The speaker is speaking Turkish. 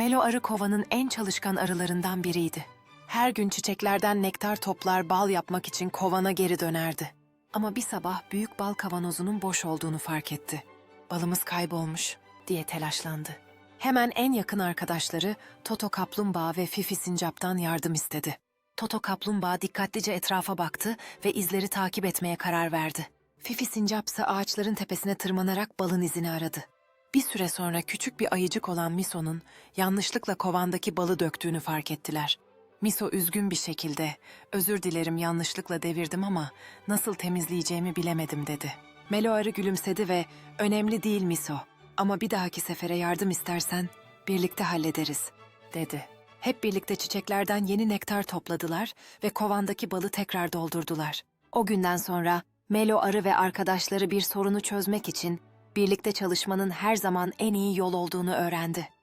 Melo arı kovanın en çalışkan arılarından biriydi. Her gün çiçeklerden nektar toplar bal yapmak için kovana geri dönerdi. Ama bir sabah büyük bal kavanozunun boş olduğunu fark etti. Balımız kaybolmuş diye telaşlandı. Hemen en yakın arkadaşları Toto Kaplumbağa ve Fifi Sincap'tan yardım istedi. Toto Kaplumbağa dikkatlice etrafa baktı ve izleri takip etmeye karar verdi. Fifi Sincap ise ağaçların tepesine tırmanarak balın izini aradı. Bir süre sonra küçük bir ayıcık olan Miso'nun yanlışlıkla kovandaki balı döktüğünü fark ettiler. Miso üzgün bir şekilde, özür dilerim yanlışlıkla devirdim ama nasıl temizleyeceğimi bilemedim dedi. Melo arı gülümsedi ve önemli değil Miso ama bir dahaki sefere yardım istersen birlikte hallederiz dedi. Hep birlikte çiçeklerden yeni nektar topladılar ve kovandaki balı tekrar doldurdular. O günden sonra Melo arı ve arkadaşları bir sorunu çözmek için birlikte çalışmanın her zaman en iyi yol olduğunu öğrendi.